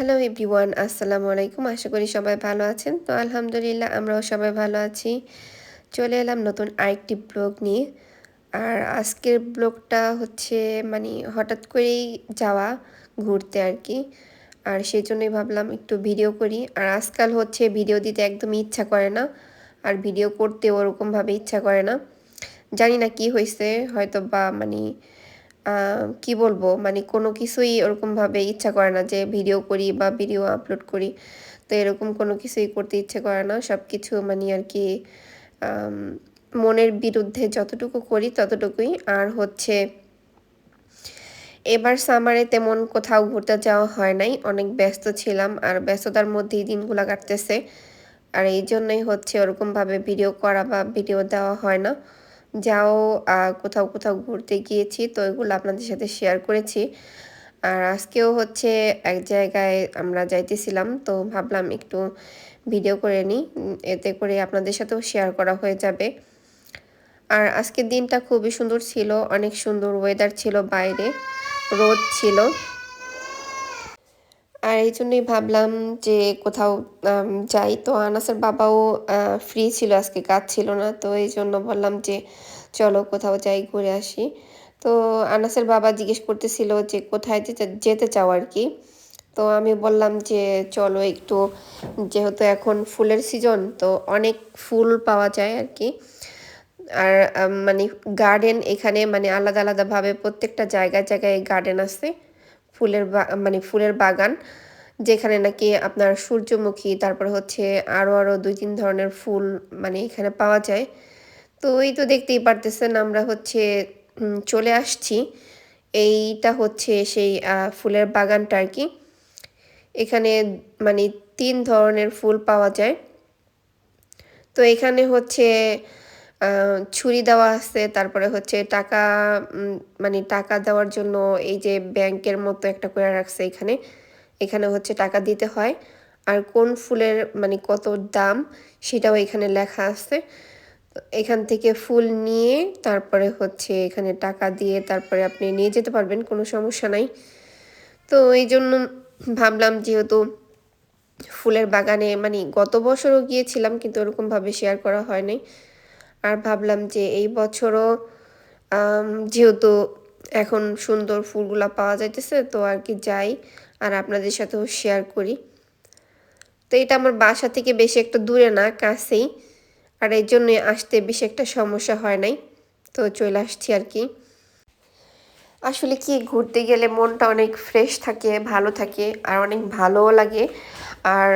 Hello everyone আসসালামু আলাইকুম আশা করি সবাই ভালো আছেন। তো আলহামদুলিল্লাহ, আমরাও সবাই ভালো আছি। চলে এলাম নতুন আরেকটি ব্লগ নিয়ে। আর আজকের ব্লগটা হচ্ছে মানে হঠাৎ করেই যাওয়া, ঘুরতে আর কি। আর সেই জন্যই ভাবলাম একটু ভিডিও করি। আর আজকাল হচ্ছে ভিডিও দিতে একদমই ইচ্ছা করে না। আর ভিডিও করতে ওরকমভাবে ইচ্ছা করে না। জানি না কি হয়েছে। হয়তো বা মানে কি বলব? মানে কোনো কিছুই ওরকমভাবে ইচ্ছা করে না যে ভিডিও করি বা ভিডিও আপলোড করি। তো এরকম কোনো কিছুই করতে ইচ্ছে করে না। সব কিছু মানে আর কি মনের বিরুদ্ধে যতটুকু করি ততটুকুই। আর হচ্ছে, এবার সামারে তেমন কোথাও ঘুরতে যাওয়া হয় নাই। অনেক ব্যস্ত ছিলাম আর ব্যস্ততার মধ্যেই দিনগুলো কাটতেছে। আর এই জন্যই হচ্ছে ওরকমভাবে ভিডিও করা বা ভিডিও দেওয়া হয় না। যাও কোথাও কোথাও ঘুরতে গিয়েছি, তো এগুলো আপনাদের সাথে শেয়ার করেছি। আর আজকেও হচ্ছে এক জায়গায় আমরা যাইতেছিলাম, তো ভাবলাম একটু ভিডিও করে নিই এতে করে আপনাদের সাথেও শেয়ার করা হয়ে যাবে। আর আজকের দিনটা খুবই সুন্দর ছিল, অনেক সুন্দর ওয়েদার ছিল বাইরে, রোদ ছিল। আর এই জন্যই ভাবলাম যে কোথাও যাই। তো আনাসের বাবাও ফ্রি ছিল, আজকে কাজ ছিল না। তো এই জন্য বললাম যে, চলো কোথাও যাই, ঘুরে আসি। তো আনাসের বাবা জিজ্ঞেস করতেছিল যে, কোথায় যেতে যেতে চাও আর কি? তো আমি বললাম যে, চলো একটু, যেহেতু এখন ফুলের সিজন তো অনেক ফুল পাওয়া যায় আর কি। আর মানে গার্ডেন এখানে মানে আলাদা আলাদাভাবে প্রত্যেকটা জায়গায় জায়গায় গার্ডেন আছে। ফুলের মানে ফুলের বাগান, যেখানে নাকি আপনার সূর্যমুখী, তারপর হচ্ছে আরও আরও দুই, তিন ধরনের ফুল মানে এখানে পাওয়া যায়। তো এই তো দেখতেই পারতেছেন আমরা হচ্ছে চলে আসছি। এইটা হচ্ছে সেই ফুলের বাগানটা আর কি। এখানে মানে তিন ধরনের ফুল পাওয়া যায়। তো এখানে হচ্ছে ছুরি দেওয়া আছে, তারপরে হচ্ছে টাকা মানে টাকা দেওয়ার জন্য এই যে ব্যাংকের মতো একটা করে রাখছে এখানে। এখানে হচ্ছে টাকা দিতে হয়। আর কোন ফুলের মানে কত দাম সেটাও এখানে লেখা আছে। এখান থেকে ফুল নিয়ে তারপরে হচ্ছে এখানে টাকা দিয়ে তারপরে আপনি নিয়ে যেতে পারবেন, কোনো সমস্যা নাই। তো এই জন্য ভাবলাম যেহেতু ফুলের বাগানে মানে গত বছরও গিয়েছিলাম, কিন্তু ওরকমভাবে শেয়ার করা হয় নাই। আর ভাবলাম যে এই বছরও যেহেতু এখন সুন্দর ফুলগুলো পাওয়া যাইতেছে, তো আর কি যাই আর আপনাদের সাথেও শেয়ার করি। তো এটা আমার বাসা থেকে বেশি একটা দূরে না, কাছেই। আর এই জন্যই আসতে বেশি একটা সমস্যা হয় নাই, তো চলে আসছি আর কি। আসলে কি, ঘুরতে গেলে মনটা অনেক ফ্রেশ থাকে, ভালো থাকে, আর অনেক ভালোও লাগে। আর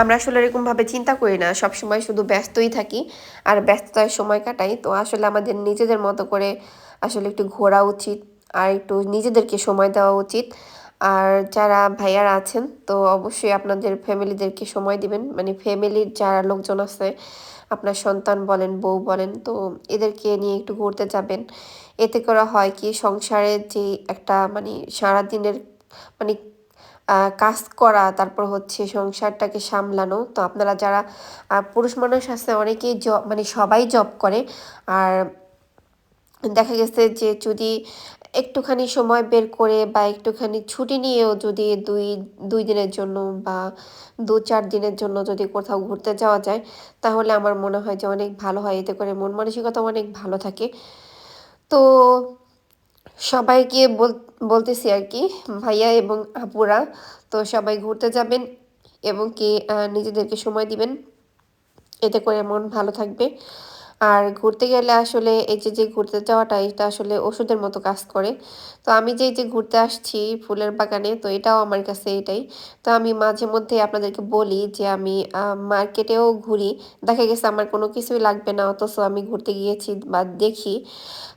আমরা আসলে এরকমভাবে চিন্তা করি না সব সময় শুধু ব্যস্তই থাকি আর ব্যস্ততায় সময় কাটাই। তো আসলে আমাদের নিজেদের মতো করে আসলে একটু ঘোরা উচিত আর একটু নিজেদেরকে সময় দেওয়া উচিত। আর যারা ভাইয়ারা আছেন, তো অবশ্যই আপনাদের ফ্যামিলিদেরকে সময় দিবেন। মানে ফ্যামিলির যারা লোকজন আছে, আপনার সন্তান বলেন, বউ বলেন, তো এদেরকে নিয়ে একটু ঘুরতে যাবেন। এতে করা হয় কি, সংসারে যে একটা মানে সারাদিনের মানে কাজ করা, তারপর হচ্ছে সংসারটাকে সামলানো। তো আপনারা যারা পুরুষ মানুষ আছে, অনেকেই জব মানে সবাই জব করে। আর দেখা গেছে যে যদি একটুখানি সময় বের করে বা একটুখানি ছুটি নিয়েও যদি দুই দুই দিনের জন্য বা দু, চার দিনের জন্য যদি কোথাও ঘুরতে যাওয়া যায়, তাহলে আমার মনে হয় যে অনেক ভালো হয়। এতে করে মন মানসিকতা অনেক ভালো থাকে। তো সবাইকে বল, বলতেছি আর কি, ভাইয়া এবং আপুরা। তো সবাই ঘুরতে যাবেন এবং কি নিজেদেরকে সময় দিবেন। এতে করে মন ভালো থাকবে। আর ঘুরতে গেলে আসলে এই যে যে ঘুরতে যাওয়াটা, এটা আসলে ওষুধের মতো কাজ করে। তো আমি যে যে ঘুরতে আসছি ফুলের বাগানে, তো এটাও আমার কাছে এটাই। তো আমি মাঝে মধ্যে আপনাদেরকে বলি যে, আমি মার্কেটেও ঘুরি। দেখা গেছে আমার কোনো কিছুই লাগবে না, অথচ আমি ঘুরতে গিয়েছি বা দেখি।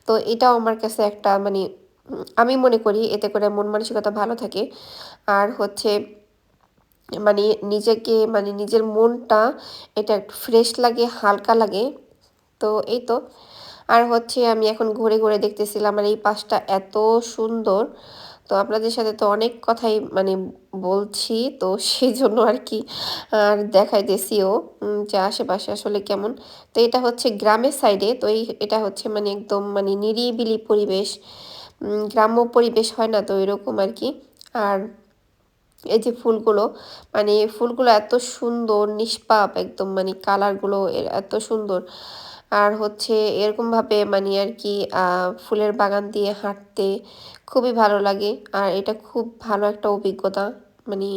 তো এটাও আমার কাছে একটা মানে আমি মনে করি এতে করে মন মানসিকতা ভালো থাকে। আর হচ্ছে মানে নিজেকে মানে নিজের মনটা এটা ফ্রেশ লাগে, হালকা লাগে। তো এই তো। আর হচ্ছে আমি এখন ঘুরে ঘুরে দেখতেছিলাম আর এই পাশটা এত সুন্দর। তো আপনাদের সাথে তো অনেক কথাই মানে বলছি, তো সেই জন্য আর কি, আর দেখাইতেছিও যে আশেপাশে আসলে কেমন। তো এটা হচ্ছে গ্রামের সাইডে তো এই, এটা হচ্ছে মানে একদম মানে নিরিবিলি পরিবেশ গ্রাম্য পরিবেশ হয় না তো এরকম আর কি। আর এই যে ফুলগুলো মানে ফুলগুলো এত সুন্দর, নিষ্পাপ একদম মানে কালারগুলো এত সুন্দর। আর হচ্ছে এরকমভাবে মানে আর কি ফুলের বাগান দিয়ে হাঁটতে খুবই ভালো লাগে। আর এটা খুব ভালো একটা অভিজ্ঞতা মানে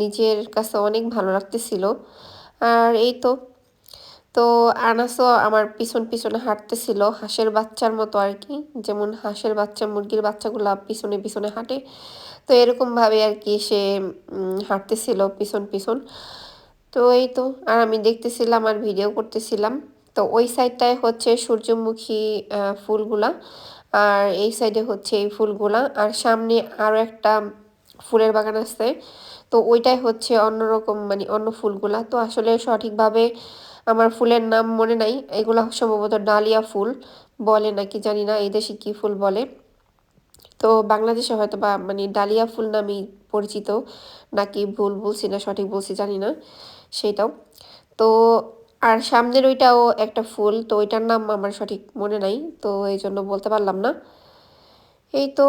নিজের কাছে অনেক ভালো লাগতেছিল। আর এই তো তো আনাসও আমার পিছন পিছনে হাঁটতেছিল, হাঁসের বাচ্চার মতো আর কি। যেমন হাঁসের বাচ্চা, মুরগির বাচ্চাগুলো পিছনে পিছনে হাঁটে। তো এরকমভাবে আর কি সে হাঁটতেছিল পিছন পিছন। তো এই তো, আর আমি দেখতেছিলাম আর ভিডিও করতেছিলাম। তো ওই সাইডটায় হচ্ছে সূর্যমুখী ফুলগুলা। আর এই সাইডে হচ্ছে এই ফুলগুলা। আর সামনে আরও একটা ফুলের বাগান আছে। তো ওইটাই হচ্ছে অন্যরকম মানে অন্য ফুলগুলা। তো আসলে সঠিকভাবে আমার ফুলের নাম মনে নাই। এগুলো সম্ভবত ডালিয়া ফুল বলে নাকি জানি না, এই দেশে কী ফুল বলে। তো বাংলাদেশে হয়তো বা মানে ডালিয়া ফুল নামেই পরিচিত। নাকি ভুল বলছি না, সঠিক বলছি জানি না সেটাও। তো আর সামনের ওইটাও একটা ফুল, তো ওইটার নাম আমার সঠিক মনে নাই, তো এই জন্য বলতে পারলাম না। এই তো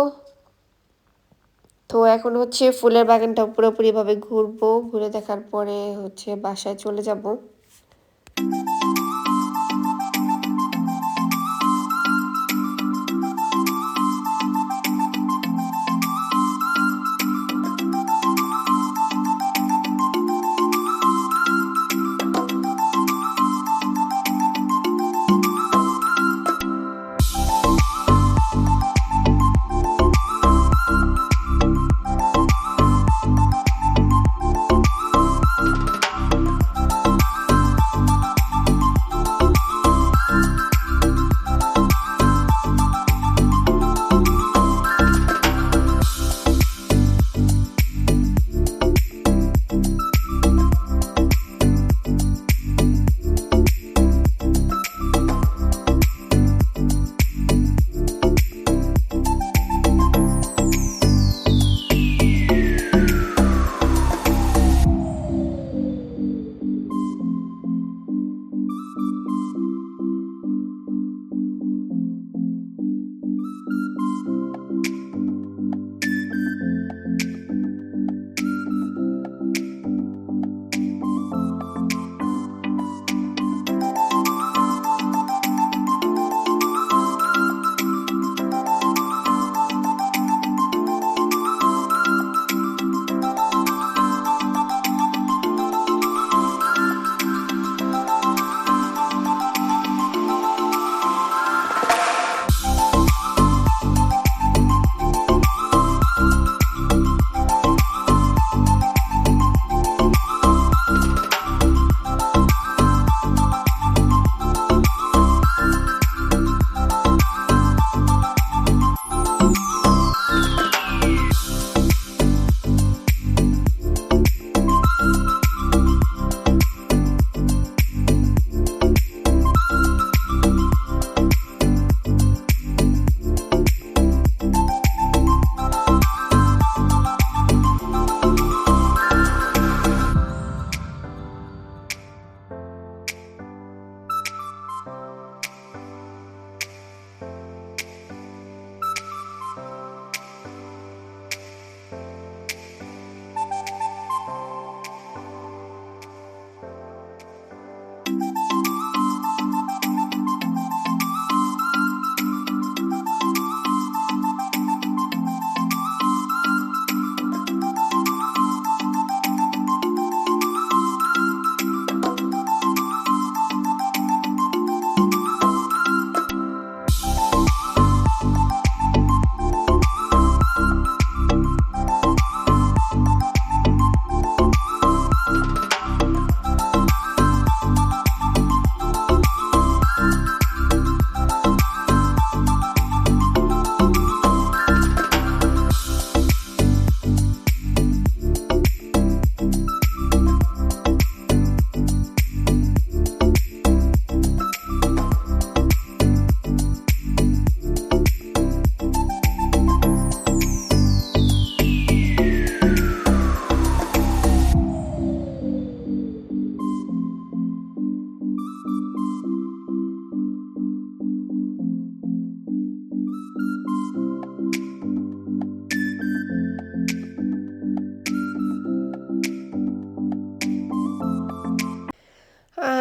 তো এখন হচ্ছে ফুলের বাগানটা পুরোপুরিভাবে ঘুরবো, ঘুরে দেখার পরে হচ্ছে বাসায় চলে যাব।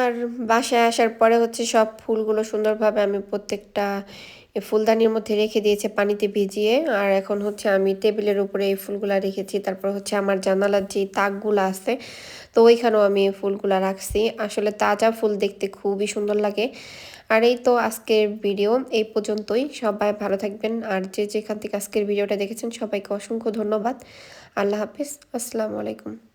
আর বাসায় আসার পরে হচ্ছে সব ফুলগুলো সুন্দরভাবে আমি প্রত্যেকটা ফুলদানির মধ্যে রেখে দিয়েছে, পানিতে ভিজিয়ে। আর এখন হচ্ছে আমি টেবিলের উপরে এই ফুলগুলা রেখেছি। তারপর হচ্ছে আমার জানালার যে তাকগুলো আছে, তো ওইখানেও আমি ফুলগুলা রাখছি। আসলে তাজা ফুল দেখতে খুবই সুন্দর লাগে। আর এই তো আজকের ভিডিও, এই পর্যন্তই। সবাই ভালো থাকবেন। আর যে যেখান থেকে আজকের ভিডিওটা দেখেছেন, সবাইকে অসংখ্য ধন্যবাদ। আল্লাহ হাফিজ। আসসালামু আলাইকুম।